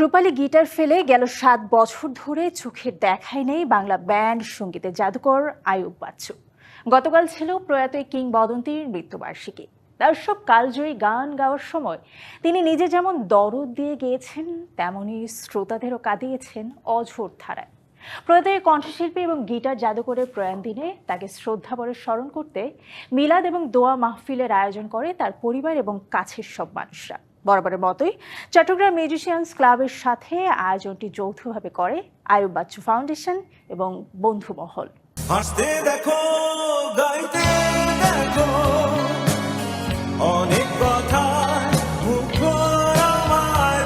রূপালী guitar ফেলে গেল সাত বছর ধরে চোখের দেখাই নেই বাংলা ব্যান্ড সঙ্গীতের জাদুকর আয়ুব বাচ্চু। গতকাল ছিল প্রয়াত কিংবদন্তির মৃত্যুবার্ষিকী। তার সব কালজয়ী গান গাওয়ার সময় তিনি নিজে যেমন দরদ দিয়ে গেয়েছেন, তেমনি শ্রোতাদেরও কাঁদিয়েছেন অঝোর ধারায়। প্রয়াত কণ্ঠশিল্পী এবং গিটার জাদুকরের প্রয়াণ দিনে তাকে শ্রদ্ধাভরে স্মরণ করতে মিলাদ এবং দোয়া মাহফিলের আয়োজন করে তার পরিবার এবং কাছের সব মানুষরা। বরাবরের মতোই চট্টগ্রাম মিউজিশিয়ানস ক্লাবের সাথে আয়োজনটি যৌথভাবে করে আয়ুব বাচ্চু ফাউন্ডেশন এবং বন্ধু মহল। হাসতে দেখো গাইতে দেখো অনেক কথা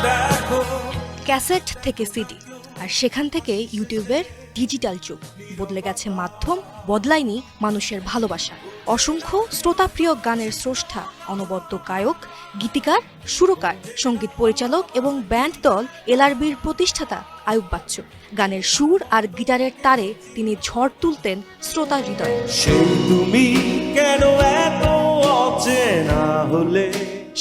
দেখো। ক্যাসেট থেকে সিডি। আর সেখান থেকে ইউটিউবের ডিজিটাল যুগ। বদলে গেছে মাধ্যম, বদলায়নি মানুষের ভালোবাসা। অসংখ্য শ্রোতাপ্রিয় গানের স্রষ্টা, অনবদ্য গায়ক, গীতিকার, সুরকার, সংগীত পরিচালক এবং ব্যান্ড দল এলআরবির প্রতিষ্ঠাতা আয়ুব বাচ্চু। গানের সুর আর গিটারের তারে তিনি ঝড় তুলতেন শ্রোতা হৃদয়ে।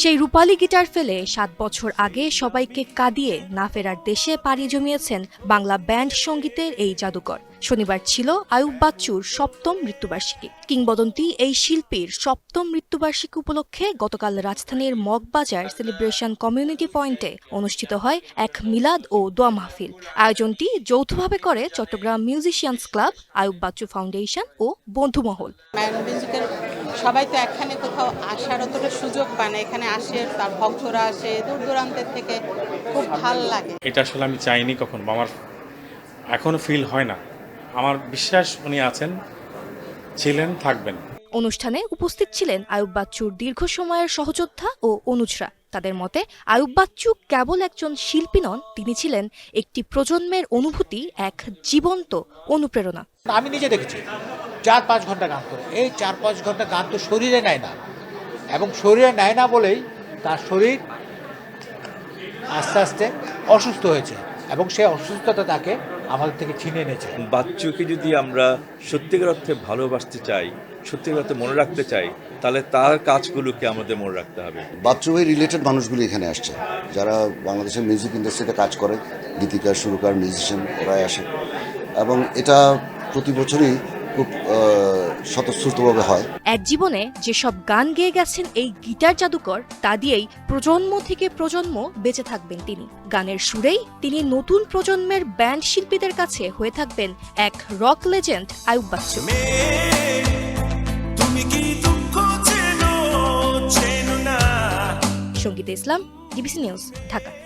সেই রূপালী গিটার ফেলে সাত বছর আগে সবাইকে কাঁদিয়ে না ফেরার দেশে পাড়ি জমিয়েছেন বাংলা ব্যান্ড সঙ্গীতের এই জাদুকর। শনিবার ছিল আয়ুব বাচ্চুর সপ্তম মৃত্যুবার্ষিকী। কিংবদন্তি এই শিল্পীর সপ্তম মৃত্যুবার্ষিকী উপলক্ষে গতকাল রাজধানীর মগবাজার সেলিব্রেশন কমিউনিটি পয়েন্টে অনুষ্ঠিত হয় এক মিলাদ ও দোয়া মাহফিল। আয়োজনটি যৌথভাবে করে Chattogram musicians club, Ayub Bachchu foundation ও বন্ধুমহল। সবাই তো এখানে কোথাও আসার অতটা সুযোগ পায় না। এখানে আসে তার ভক্তরা আসে দূর দূরান্তের থেকে খুব ভালো লাগে। এটা আসলে আমি চাইনি কখনো আমার এখনও ফিল হয় না। আমার বিশ্বাস উনি আছেন ছিলেন থাকবেন। অনুষ্ঠানে উপস্থিত ছিলেন আয়ুব বাচ্চুর দীর্ঘ সময়ের সহযোদ্ধা ও অনুজরা। তাদের মতে আয়ুব বাচ্চু কেবল একজন শিল্পী নন তিনি ছিলেন একটি প্রজন্মের অনুভূতি এক জীবন্ত অনুপ্রেরণা। আমি নিজে দেখেছি। চার পাঁচ ঘণ্টা গান করে। এই চার পাঁচ ঘণ্টা গান তো শরীরে নেয় না। এবং শরীরে নেয় না বলেই তার শরীর আস্তে আস্তে অসুস্থ হয়েছে। এবং সেই অসুস্থতা তাকে আমাদের থেকে ছিনিয়ে এনেছে। বাচ্চুকে যদি আমরা সত্যিকার অর্থে ভালোবাসতে চাই সত্যিকার অর্থে মনে রাখতে চাই তাহলে তার কাজগুলোকে আমাদের মনে রাখতে হবে। বাচ্চু ভাই রিলেটেড মানুষগুলি এখানে আসছে। যারা বাংলাদেশের মিউজিক ইন্ডাস্ট্রিতে কাজ করে গীতিকার সুরকার মিউজিশিয়ান ওরাই আসে। এবং এটা প্রতি বছরই খুব স্বতঃস্ফূর্তভাবে হয়। এক জীবনে যেসব গান গেয়ে গেছেন এই গিটার জাদুকর তা দিয়েই প্রজন্ম থেকে প্রজন্ম বেঁচে থাকবেন তিনি। গানের সুরেই তিনি নতুন প্রজন্মের ব্যান্ড শিল্পীদের কাছে হয়ে থাকবেন এক রক লেজেন্ড আয়ুব বাচ্চু। সংগীত ইসলাম ডিবিসি নিউজ ঢাকা।